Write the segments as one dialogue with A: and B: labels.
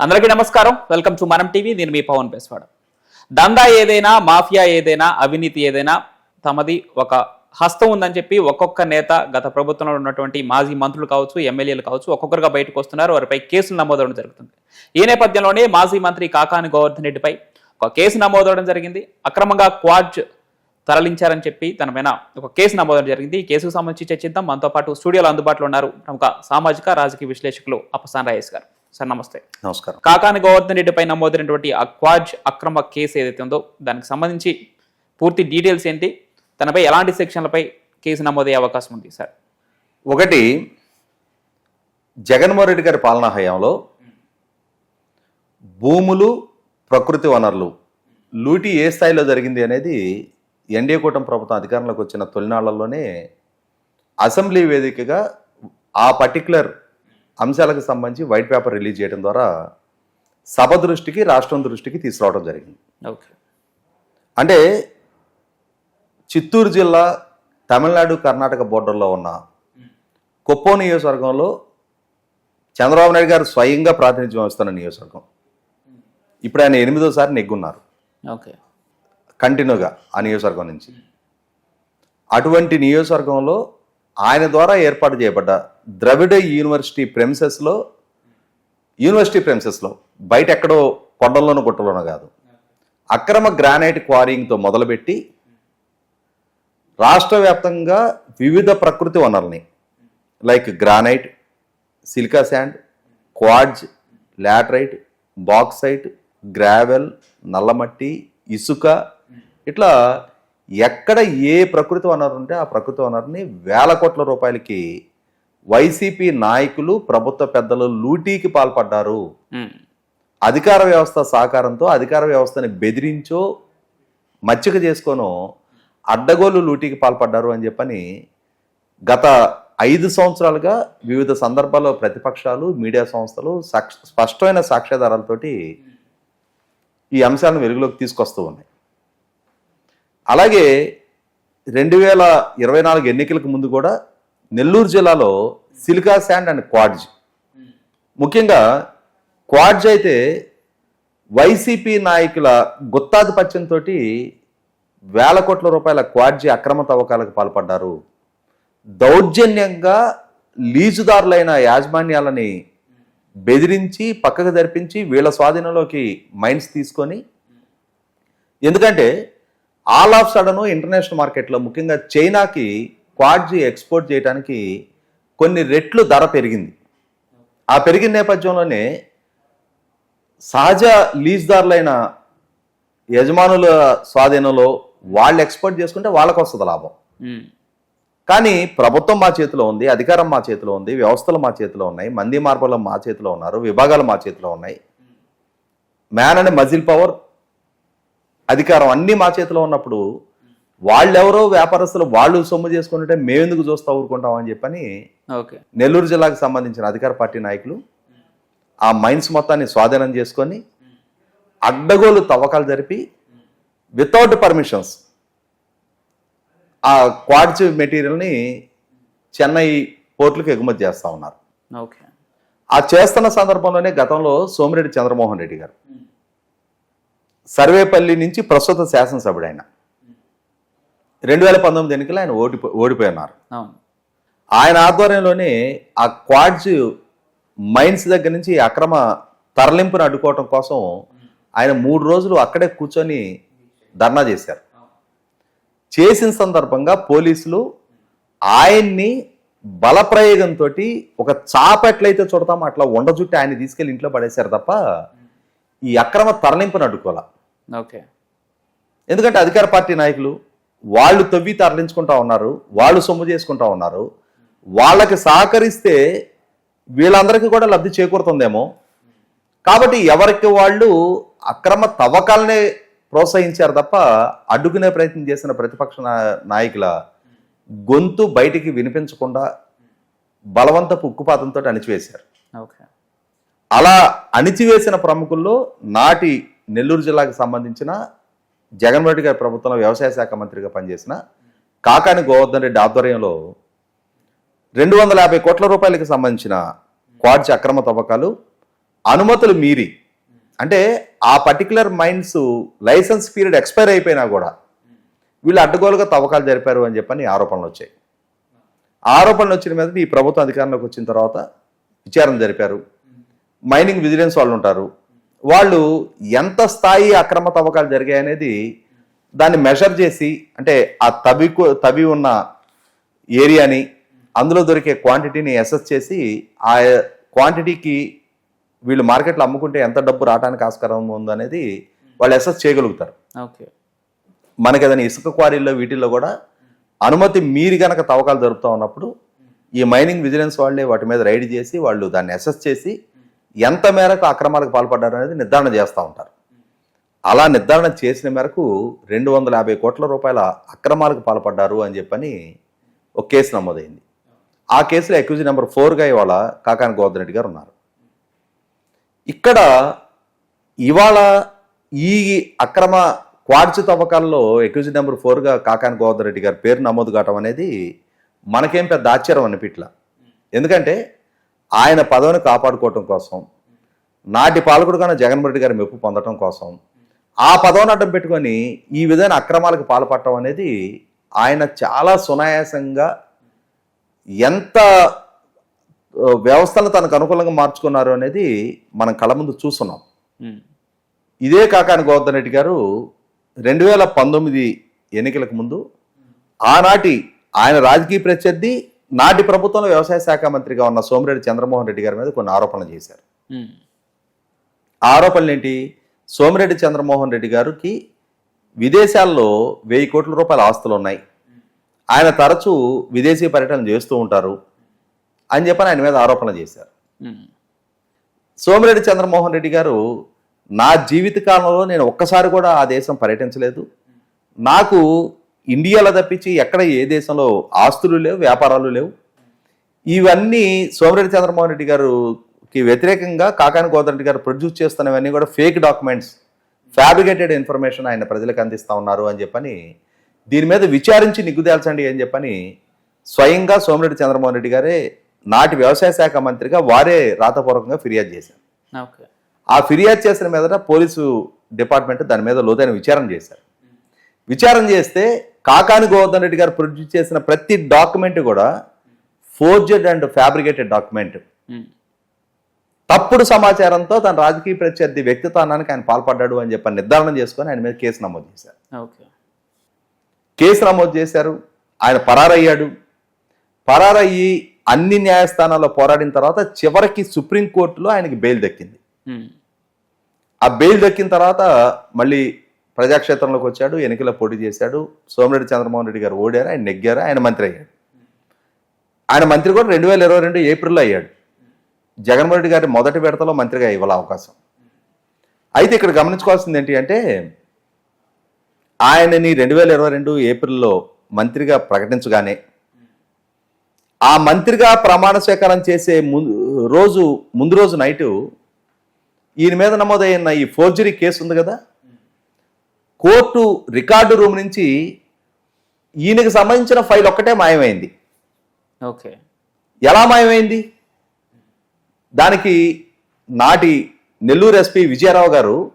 A: అందరికీ నమస్కారం. Welcome to Manam TV. నేను మీ పవన్ పేస్వాడ దందా ఏదైనా మాఫియా ఏదైనా అవినీతి ఏదైనా తమది ఒక హస్తం ఉందని చెప్పి ఒక్కొక్క నేత గత ప్రభుత్వంలో ఉన్నటువంటి మాజీ మంత్రులు కావచ్చు ఎమ్మెల్యేలు కావచ్చు ఒక్కొక్కరుగా బయటకు వస్తున్నారు. వారిపై కేసులు నమోదవడం జరుగుతుంది. ఈ నేపథ్యంలోనే మాజీ మంత్రి కాకాని గోవర్ధన్ రెడ్డిపై ఒక కేసు నమోదవడం జరిగింది. అక్రమంగా క్వాడ్జ్ తరలించారని చెప్పి తన పైన ఒక కేసు నమోదవడం జరిగింది. ఈ కేసుకు సంబంధించి చర్చిద్దాం. మనతో పాటు స్టూడియోలో అందుబాటులో ఉన్నారు ప్రముఖ సామాజిక రాజకీయ విశ్లేషకులు అప్పసాన్ రాయేష్ గారు. సార్ నమస్తే.
B: నమస్కారం.
A: కాకాని గోవర్ధన్ రెడ్డిపై నమోదైనటువంటి ఆ క్వాజ్ అక్రమ కేసు ఏదైతే ఉందో దానికి సంబంధించి పూర్తి డీటెయిల్స్ ఏంటి తనపై ఎలాంటి సెక్షన్లపై కేసు నమోదయ్యే అవకాశం ఉంది సార్?
B: ఒకటి జగన్మోహన్ రెడ్డి గారి పాలనా హయాంలో భూములు ప్రకృతి వనరులు లూటీ ఏ స్థాయిలో జరిగింది అనేది ఎన్డీఏ కూటమి ప్రభుత్వం అధికారంలోకి వచ్చిన తొలినాళ్ళలోనే అసెంబ్లీ వేదికగా ఆ పర్టికులర్ అంశాలకు సంబంధించి వైట్ పేపర్ రిలీజ్ చేయడం ద్వారా సభ దృష్టికి రాష్ట్రం దృష్టికి తీసుకురావడం జరిగింది.
A: ఓకే.
B: అంటే చిత్తూరు జిల్లా తమిళనాడు కర్ణాటక బోర్డర్లో ఉన్న కుప్పం నియోజకవర్గంలో చంద్రబాబు నాయుడు గారు స్వయంగా ప్రాతినిధ్యం వస్తున్న నియోజకవర్గం. ఇప్పుడు ఆయన ఎనిమిదోసారి నెగ్గున్నారు.
A: ఓకే.
B: కంటిన్యూగా ఆ నియోజకవర్గం నుంచి. అటువంటి నియోజకవర్గంలో ఆయన ద్వారా ఏర్పాటు చేయబడ్డ ద్రవిడ యూనివర్సిటీ ప్రెమిసెస్లో యూనివర్సిటీ ప్రెమిసెస్లో బయట ఎక్కడో కొండల్లోనూ గుట్టలోనో కాదు. అక్రమ గ్రానైట్ క్వారీంగ్తో మొదలుపెట్టి రాష్ట్ర వ్యాప్తంగా వివిధ ప్రకృతి వనరుల్ని like granite silica sand quartz laterite bauxite gravel నల్లమట్టి ఇసుక ఇట్లా ఎక్కడ ఏ ప్రకృతి వనరు ఉంటే ఆ ప్రకృతి వనరుని వేల కోట్ల రూపాయలకి వైసీపీ నాయకులు ప్రభుత్వ పెద్దలు లూటీకి పాల్పడ్డారు. అధికార వ్యవస్థ సహకారంతో అధికార వ్యవస్థని బెదిరించో మచ్చిక చేసుకోనో అడ్డగోలు లూటీకి పాల్పడ్డారు అని చెప్పని గత ఐదు సంవత్సరాలుగా వివిధ సందర్భాల్లో ప్రతిపక్షాలు మీడియా సంస్థలు సాక్ష స్పష్టమైన సాక్ష్యాధారాలతోటి ఈ అంశాలను వెలుగులోకి తీసుకొస్తూ ఉన్నాయి అలాగే రెండు వేల ఇరవై నాలుగు ఎన్నికలకు ముందు కూడా నెల్లూరు జిల్లాలో సిలికా శాండ్ అండ్ క్వాడ్జ్. ముఖ్యంగా క్వాడ్జ్ అయితే వైసీపీ నాయకుల గుత్తాధిపత్యంతో వేల కోట్ల రూపాయల క్వాడ్జీ అక్రమ తవ్వకాలకు పాల్పడ్డారు. దౌర్జన్యంగా లీజుదారులైన యాజమాన్యాలని బెదిరించి పక్కకు జరిపించి వీళ్ళ స్వాధీనంలోకి మైండ్స్ తీసుకొని ఎందుకంటే ఆల్ ఆఫ్ సడన్ ఇంటర్నేషనల్ మార్కెట్లో ముఖ్యంగా చైనాకి క్వాడ్జీ ఎక్స్పోర్ట్ చేయడానికి కొన్ని రెట్లు ధర పెరిగింది. ఆ పెరిగిన నేపథ్యంలోనే సహజ లీజ్దారులైన యజమానుల స్వాధీనంలో వాళ్ళు ఎక్స్పోర్ట్ చేసుకుంటే వాళ్ళకు వస్తుంది లాభం. కానీ ప్రభుత్వం మా చేతిలో ఉంది అధికారం మా చేతిలో ఉంది వ్యవస్థలు మా చేతిలో ఉన్నాయి మంది మార్పులు మా చేతిలో ఉన్నారు విభాగాలు మా చేతిలో ఉన్నాయి. మ్యాన్ అండ్ మజిల్ పవర్ అధికారం అన్నీ మా చేతిలో ఉన్నప్పుడు వాళ్ళెవరో వ్యాపారస్తులు వాళ్ళు సొమ్ము చేసుకుంటుంటే మేమెందుకు చూస్తా ఊరుకుంటాం అని చెప్పని
A: ఓకే.
B: నెల్లూరు జిల్లాకు సంబంధించిన అధికార పార్టీ నాయకులు ఆ మైన్స్ మొత్తాన్ని స్వాధీనం చేసుకొని అడ్డగోలు తవ్వకాలు జరిపి వితౌట్ పర్మిషన్స్ ఆ క్వాడ్జ్ మెటీరియల్ని చెన్నై పోర్టులకు ఎగుమతి చేస్తూ ఉన్నారు.
A: ఓకే.
B: ఆ చేస్తున్న సందర్భంలోనే గతంలో సోమిరెడ్డి చంద్రమోహన్ రెడ్డి గారు సర్వేపల్లి నుంచి ప్రస్తుత శాసనసభ్యుడు ఆయన. రెండు వేల పంతొమ్మిది ఎన్నికలు ఆయన ఓడిపో ఓడిపోయినారు.
A: అవును.
B: ఆయన ఆధ్వర్యంలోనే ఆ క్వాడ్జ్ మైన్స్ దగ్గర నుంచి అక్రమ తరలింపును అడ్డుకోవటం కోసం ఆయన మూడు రోజులు అక్కడే కూర్చొని ధర్నా చేశారు. చేసిన సందర్భంగా పోలీసులు ఆయన్ని బలప్రయోగంతో ఒక చాప ఎట్లయితే చూడతామో అట్లా ఉండజుట్టి ఆయన తీసుకెళ్ళి ఇంట్లో పడేశారు తప్ప ఈ అక్రమ తరలింపును అడ్డుకోవాల.
A: ఓకే.
B: ఎందుకంటే అధికార పార్టీ నాయకులు వాళ్ళు తవ్వి తరలించుకుంటా ఉన్నారు వాళ్ళు సొమ్ము చేసుకుంటా ఉన్నారు. వాళ్ళకి సహకరిస్తే వీళ్ళందరికీ కూడా లబ్ధి చేకూరుతుందేమో. కాబట్టి ఎవరికి వాళ్ళు అక్రమ తవ్వకాలనే ప్రోత్సహించారు తప్ప అడ్డుకునే ప్రయత్నం చేసిన ప్రతిపక్ష నాయకుల గొంతు బయటికి వినిపించకుండా బలవంతపు ఉక్కుపాతంతో అణిచివేశారు.
A: ఓకే.
B: అలా అణిచివేసిన ప్రముఖుల్లో నాటి నెల్లూరు జిల్లాకు సంబంధించిన జగన్మోహన్ రెడ్డి గారి ప్రభుత్వంలో వ్యవసాయ శాఖ మంత్రిగా పనిచేసిన కాకాని గోవర్ధన్ రెడ్డి ఆధ్వర్యంలో రెండు వందల యాభై కోట్ల రూపాయలకు సంబంధించిన క్వాడ్జ్ అక్రమ తవ్వకాలు అనుమతులు మీరి. అంటే ఆ particular mines licence period expire అయిపోయినా కూడా వీళ్ళు అడ్డగోలుగా తవ్వకాలు జరిపారు అని చెప్పని ఆరోపణలు వచ్చాయి. ఆరోపణలు వచ్చిన మీద ఈ ప్రభుత్వం అధికారంలోకి వచ్చిన తర్వాత విచారణ జరిపారు. మైనింగ్ విజిలెన్స్ వాళ్ళు ఉంటారు. వాళ్ళు ఎంత స్థాయి అక్రమ తవ్వకాలు జరిగాయి అనేది దాన్ని మెజర్ చేసి అంటే ఆ తవి తవి ఉన్న ఏరియాని అందులో దొరికే క్వాంటిటీని అసెస్ చేసి ఆ క్వాంటిటీకి వీళ్ళు మార్కెట్లో అమ్ముకుంటే ఎంత డబ్బు రావడానికి ఆస్కారం ఉందనేది వాళ్ళు అసెస్ చేయగలుగుతారు.
A: ఓకే.
B: మనకి ఏదైనా ఇసుక క్వారీల్లో వీటిల్లో కూడా అనుమతి మీరి గనక తవ్వకాలు జరుపుతూ ఉన్నప్పుడు ఈ మైనింగ్ విజిలెన్స్ వాళ్ళే వాటి మీద రైడ్ చేసి వాళ్ళు దాన్ని అసెస్ చేసి ఎంత మేరకు అక్రమాలకు పాల్పడ్డారు అనేది నిర్ధారణ చేస్తూ ఉంటారు. అలా నిర్ధారణ చేసిన మేరకు రెండు వందల యాభై కోట్ల రూపాయల అక్రమాలకు పాల్పడ్డారు అని చెప్పని ఒక కేసు నమోదైంది. ఆ కేసులో అక్యూజ్ నెంబర్ ఫోర్గా ఇవాళ కాకాని గోవర్ధన్ రెడ్డి గారు ఉన్నారు. ఇక్కడ ఇవాళ ఈ అక్రమ క్వార్చి తవ్వకాల్లో అక్యూజ్ నెంబర్ ఫోర్గా కాకాని గోవర్ధన్ రెడ్డి గారి పేరు నమోదు కావటం అనేది మనకేం పెద్ద ఆశ్చర్యం అనిపిట్ల. ఎందుకంటే ఆయన పదవిని కాపాడుకోవటం కోసం నాటి పాలకుడుగానే జగన్మోహన్ రెడ్డి గారి మెప్పు పొందటం కోసం ఆ పదవిని అడ్డం పెట్టుకొని ఈ విధమైన అక్రమాలకు పాల్పడటం అనేది ఆయన చాలా సునాయాసంగా ఎంత వ్యవస్థను తనకు అనుకూలంగా మార్చుకున్నారు అనేది మనం కళ్ళ ముందు చూస్తున్నాం. ఇదే కాకాని గోవర్ధన్ రెడ్డి గారు రెండు వేల పంతొమ్మిది ఎన్నికలకు ముందు ఆనాటి ఆయన రాజకీయ ప్రత్యర్థి నాటి ప్రభుత్వంలో వ్యవసాయ శాఖ మంత్రిగా ఉన్న సోమిరెడ్డి చంద్రమోహన్ రెడ్డి గారి మీద కొన్ని ఆరోపణలు చేశారు. ఆరోపణలు ఏంటి సోమిరెడ్డి చంద్రమోహన్ రెడ్డి గారికి విదేశాల్లో వెయ్యి కోట్ల రూపాయల ఆస్తులు ఉన్నాయి. ఆయన తరచూ విదేశీ పర్యటన చేస్తూ ఉంటారు అని చెప్పని ఆయన మీద ఆరోపణలు చేశారు. సోమిరెడ్డి చంద్రమోహన్ రెడ్డి గారు నా జీవిత కాలంలో నేను ఒక్కసారి కూడా ఆ దేశం పర్యటించలేదు. నాకు ఇండియాలో తప్పించి ఎక్కడ ఏ దేశంలో ఆస్తులు లేవు వ్యాపారాలు లేవు. ఇవన్నీ సోమిరెడ్డి చంద్రమోహన్ రెడ్డి గారుకి వ్యతిరేకంగా కాకాని రెడ్డి గారు ప్రొడ్యూస్ చేస్తున్నవన్నీ కూడా ఫేక్ డాక్యుమెంట్స్ ఫ్యాబ్రికేటెడ్ ఇన్ఫర్మేషన్ ఆయన ప్రజలకు అందిస్తా ఉన్నారు అని చెప్పని దీని మీద విచారించి నిగ్గుదేల్చండి అని చెప్పని స్వయంగా సోమిరెడ్డి చంద్రమోహన్ రెడ్డి గారే నాటి వ్యవసాయ శాఖ మంత్రిగా వారే రాతపూర్వకంగా ఫిర్యాదు చేశారు. ఆ ఫిర్యాదు చేసిన మీదట పోలీసు డిపార్ట్మెంట్ దాని మీద లోతైన విచారణ చేశారు. విచారణ చేస్తే కాకాని గోవర్ధన్ రెడ్డి గారు ప్రొడ్యూస్ చేసిన ప్రతి డాక్యుమెంట్ కూడా ఫోర్జెడ్ అండ్ ఫ్యాబ్రికేటెడ్ డాక్యుమెంట్. తప్పుడు సమాచారంతో తన రాజకీయ ప్రత్యర్థి వ్యక్తిత్వానికి ఆయన పాల్పడ్డాడు అని చెప్పి నిర్ధారణ చేసుకొని ఆయన మీద కేసు నమోదు చేశారు.
A: ఓకే.
B: కేసు నమోదు చేశారు. ఆయన పరారయ్యాడు. పరారయ్యి అన్ని న్యాయస్థానాల్లో పోరాడిన తర్వాత చివరికి సుప్రీంకోర్టులో ఆయనకి బెయిల్ దక్కింది. ఆ బెయిల్ దక్కిన తర్వాత మళ్ళీ ప్రజాక్షేత్రంలోకి వచ్చాడు ఎన్నికల పోటీ చేశాడు. సోమిరెడ్డి చంద్రమోహన్ రెడ్డి గారు ఓడారు ఆయన నెగ్గారు ఆయన మంత్రి అయ్యాడు. ఆయన మంత్రి కూడా రెండు వేల ఇరవై రెండు ఏప్రిల్లో అయ్యాడు. జగన్మోహన్ రెడ్డి గారి మొదటి విడతలో మంత్రిగా ఇవ్వాల అవకాశం. అయితే ఇక్కడ గమనించుకోవాల్సింది ఏంటి అంటే ఆయనని రెండు వేల ఇరవై రెండు ఏప్రిల్లో మంత్రిగా ప్రకటించగానే ఆ మంత్రిగా ప్రమాణ స్వీకారం చేసే ముందు రోజు ముందు రోజు నైటు ఈయన మీద నమోదైన ఈ ఫోర్జరీ కేసు ఉంది కదా కోర్టు రికార్డు రూమ్ నుంచి ఈయనకి సంబంధించిన ఫైల్ ఒక్కటే మాయమైంది.
A: ఓకే.
B: ఎలా మాయమైంది? దానికి నాటి నెల్లూరు ఎస్పీ విజయరావు గారు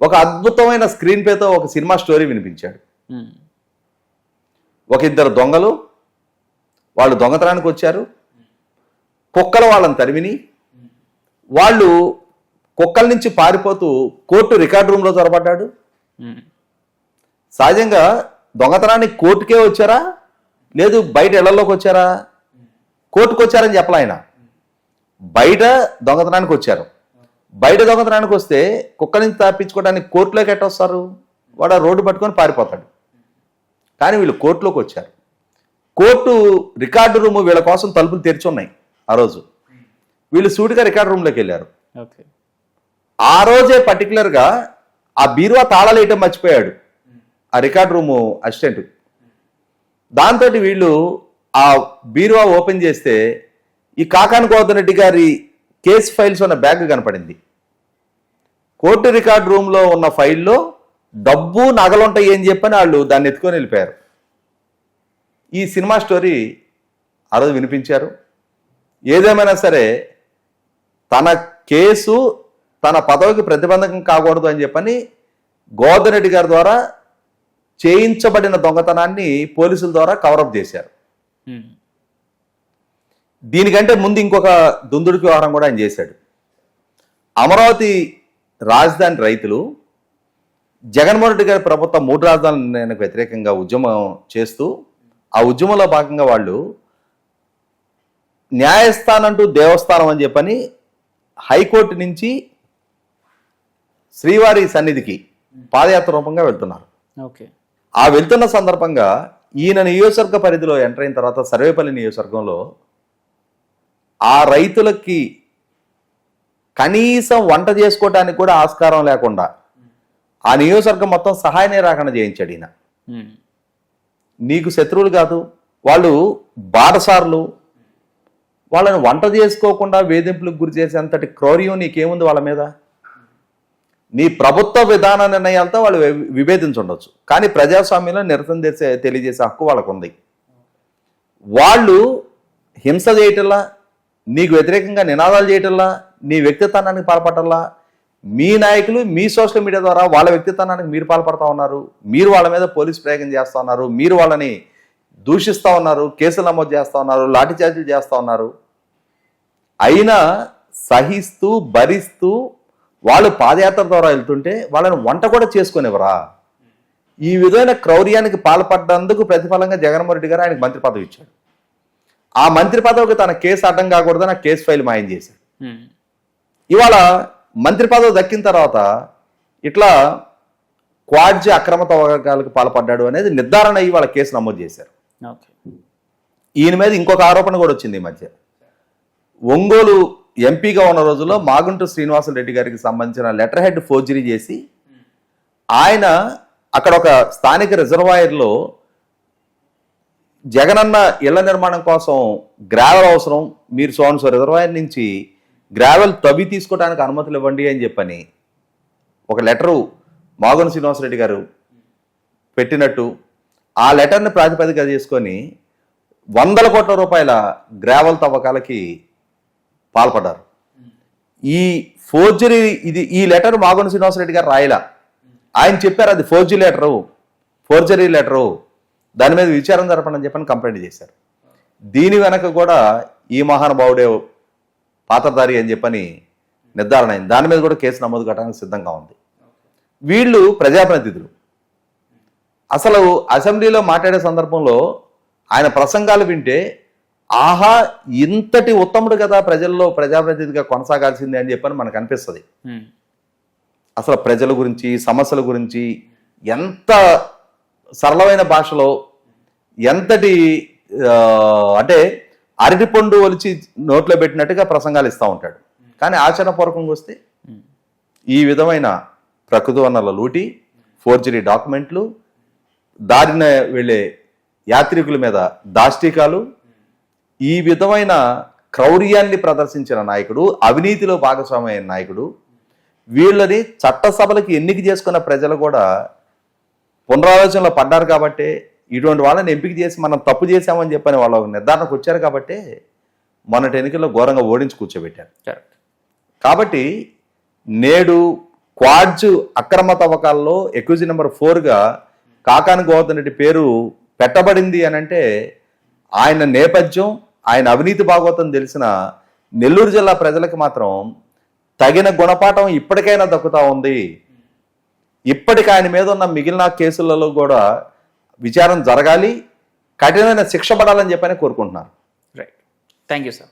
B: ఒక అద్భుతమైన స్క్రీన్ పేతో ఒక సినిమా స్టోరీ వినిపించాడు. ఒక ఇద్దరు దొంగలు వాళ్ళు దొంగతనానికి వచ్చారు. కుక్కలు వాళ్ళని తరిమిని వాళ్ళు కుక్కల నుంచి పారిపోతూ కోర్టు రికార్డ్ రూమ్లో చొరబడ్డాడు. సహజంగా దొంగతనానికి కోర్టుకే వచ్చారా? లేదు బయట ఇళ్ళలోకి వచ్చారా? కోర్టుకు వచ్చారని చెప్పలే ఆయన? బయట దొంగతనానికి వచ్చారు. బయట దొంగతనానికి వస్తే కుక్క నుంచి తప్పించుకోవడానికి కోర్టులోకి ఎట్టొస్తారు వాడు ఆ రోడ్డు పట్టుకొని పారిపోతాడు. కానీ వీళ్ళు కోర్టులోకి వచ్చారు. కోర్టు రికార్డు రూమ్ వీళ్ళ కోసం తలుపులు తెరిచి ఉన్నాయి ఆ రోజు. వీళ్ళు సూటిగా రికార్డు రూమ్లోకి వెళ్ళారు. ఆ రోజే పర్టికులర్గా ఆ బీరువా తాళలేయటం మర్చిపోయాడు. ఆ రికార్డ్ రూము అసిస్టెంట్. దాంతో వీళ్ళు ఆ బీరువా ఓపెన్ చేస్తే ఈ కాకాని గోవర్ధన్ రెడ్డి గారి కేసు ఫైల్స్ ఉన్న బ్యాగ్ కనపడింది. కోర్టు రికార్డ్ రూమ్లో ఉన్న ఫైల్లో డబ్బు నగలుంటాయి అని చెప్పని వాళ్ళు దాన్ని ఎత్తుకొని వెళ్ళిపోయారు. ఈ సినిమా స్టోరీ ఆ రోజు వినిపించారు. ఏదేమైనా సరే తన కేసు తన పదవికి ప్రతిబంధకం కాకూడదు అని చెప్పని గోవర్ధన్ రెడ్డి గారి ద్వారా చేయించబడిన దొంగతనాన్ని పోలీసుల ద్వారా కవరప్ చేశారు
A: ఉమ్.
B: దీనికంటే ముందు ఇంకొక దుందుడికి వ్యవహారం కూడా ఆయన చేశాడు అమరావతి రాజధాని రైతులు జగన్మోహన్ రెడ్డి గారి ప్రభుత్వం మూడు రాజధానుల నిర్ణయానికి వ్యతిరేకంగా ఉద్యమం చేస్తూ ఆ ఉద్యమంలో భాగంగా వాళ్ళు న్యాయస్థానం అంటూ దేవస్థానం అని చెప్పని హైకోర్టు నుంచి శ్రీవారి సన్నిధికి పాదయాత్ర రూపంగా వెళ్తున్నారు.
A: ఓకే.
B: ఆ వెళ్తున్న సందర్భంగా ఈయన నియోజకవర్గ పరిధిలో ఎంటర్ అయిన తర్వాత సర్వేపల్లి నియోజకవర్గంలో ఆ రైతులకి కనీసం వంట చేసుకోవడానికి కూడా ఆస్కారం లేకుండా ఆ నియోజకవర్గం మొత్తం సహాయ నిరాకరణ చేయించాడు ఈయన. నీకు శత్రువులు కాదు వాళ్ళు బాటసార్లు. వాళ్ళని వంట చేసుకోకుండా వేధింపులకు గురి చేసేంతటి క్రౌర్యం నీకేముంది వాళ్ళ మీద? నీ ప్రభుత్వ విధాన నిర్ణయాలతో వాళ్ళు విభేదించుండొచ్చు. కానీ ప్రజాస్వామ్యంలో నిరసన చేసే తెలియజేసే హక్కు వాళ్ళకు ఉంది వాళ్ళు హింస చేయటంలా నీకు వ్యతిరేకంగా నినాదాలు చేయటంలా నీ వ్యక్తిత్వానికి పాల్పడటంలా మీ నాయకులు మీ సోషల్ మీడియా ద్వారా వాళ్ళ వ్యక్తిత్వానికి మీరు పాల్పడతా ఉన్నారు మీరు వాళ్ళ మీద పోలీస్ ప్రయోగం చేస్తూ ఉన్నారు మీరు వాళ్ళని దూషిస్తూ ఉన్నారు కేసులు నమోదు చేస్తూ ఉన్నారు లాఠీ చార్జీలు చేస్తూ ఉన్నారు. అయినా సహిస్తూ భరిస్తూ వాళ్ళు పాదయాత్ర ద్వారా వెళ్తుంటే వాళ్ళని వంట కూడా చేసుకునేవరా? ఈ విధమైన క్రౌర్యానికి పాల్పడ్డందుకు ప్రతిఫలంగా జగన్మోహన్ రెడ్డి గారు ఆయనకు మంత్రి పదవి ఇచ్చాడు. ఆ మంత్రి పదవికి తన కేసు అడ్డం కాకూడదని ఆ కేసు ఫైల్ మాయం చేశాడు. ఇవాళ మంత్రి పదవి దక్కిన తర్వాత ఇట్లా క్వాడ్జి అక్రమ తవ్వకాలకు పాల్పడ్డాడు అనేది నిర్ధారణ అయ్యి వాళ్ళ కేసు నమోదు చేశారు.
A: ఓకే.
B: ఈయన మీద ఇంకొక ఆరోపణ కూడా వచ్చింది ఈ మధ్య. ఒంగోలు ఎంపీగా ఉన్న రోజుల్లో మాగుంట శ్రీనివాసరెడ్డి గారికి సంబంధించిన లెటర్ హెడ్ ఫోర్జరీ చేసి ఆయన అక్కడ ఒక స్థానిక రిజర్వాయర్లో జగనన్న ఇళ్ళ నిర్మాణం కోసం గ్రావెల్ అవసరం మీరు సోన్సో రిజర్వాయర్ నుంచి గ్రావెల్ తవ్వి తీసుకోవడానికి అనుమతులు ఇవ్వండి అని చెప్పని ఒక లెటరు మాగుంట శ్రీనివాసరెడ్డి గారు పెట్టినట్టు ఆ లెటర్ని ప్రాతిపదిక చేసుకొని వందల కోట్ల రూపాయల గ్రావెల్ తవ్వకాలకి పాల్పడ్డారు. ఈ ఫోర్జరీ ఇది ఈ లెటర్ మాగుంట శ్రీనివాసరెడ్డి గారు రాయలా. ఆయన చెప్పారు అది ఫోర్జరీ లెటరు ఫోర్జరీ లెటరు దాని మీద విచారం జరపండి చెప్పని కంప్లైంట్ చేశారు. దీని వెనక కూడా ఈ మహానుభావుడే పాత్రధారి అని చెప్పని నిర్ధారణ అయింది. దాని మీద కూడా కేసు నమోదు కట్టడానికి సిద్ధంగా ఉంది. వీళ్ళు ప్రజాప్రతినిధులు. అసలు అసెంబ్లీలో మాట్లాడే సందర్భంలో ఆయన ప్రసంగాలు వింటే ఆహా ఇంతటి ఉత్తముడు కదా ప్రజల్లో ప్రజాప్రతినిధిగా కొనసాగాల్సిందే అని చెప్పని మనకు అనిపిస్తుంది. అసలు ప్రజల గురించి సమస్యల గురించి ఎంత సరళమైన భాషలో ఎంతటి అంటే అరటిపండు ఒలిచి నోట్లో పెట్టినట్టుగా ప్రసంగాలు ఇస్తూ ఉంటాడు కానీ ఆచరణపూర్వకంగా వస్తే. ఈ విధమైన ప్రకృతి వనరుల లూటి ఫోర్జరీ డాక్యుమెంట్లు దారిన వెళ్ళే యాత్రికుల మీద దాష్టికాలు ఈ విధమైన క్రౌర్యాన్ని ప్రదర్శించిన నాయకుడు అవినీతిలో భాగస్వామి అయిన నాయకుడు వీళ్ళని చట్టసభలకు ఎన్నిక చేసుకున్న ప్రజలు కూడా పునరాలోచనలో పడ్డారు కాబట్టి ఇటువంటి వాళ్ళని ఎంపిక చేసి మనం తప్పు చేశామని చెప్పని వాళ్ళ ఒక నిర్ధారణకు వచ్చారు కాబట్టి మొన్నటి ఎన్నికల్లో ఘోరంగా ఓడించి కూర్చోబెట్టారు.
A: కరెక్ట్
B: కాబట్టి నేడు క్వాడ్జ్ అక్రమ తవ్వకాల్లో ఎక్విజీ నెంబర్ ఫోర్గా కాకాని గోవర్ధన్ రెడ్డి పేరు పెట్టబడింది అని అంటే ఆయన నేపథ్యం ఆయన అవినీతి భాగవతం తెలిసిన నెల్లూరు జిల్లా ప్రజలకు మాత్రం తగిన గుణపాఠం ఇప్పటికైనా దక్కుతా ఉంది. ఇప్పటికి ఆయన మీద ఉన్న మిగిలిన కేసులలో కూడా విచారణ జరగాలి కఠినమైన శిక్ష పడాలని చెప్పని కోరుకుంటున్నారు.
A: Right thank you sir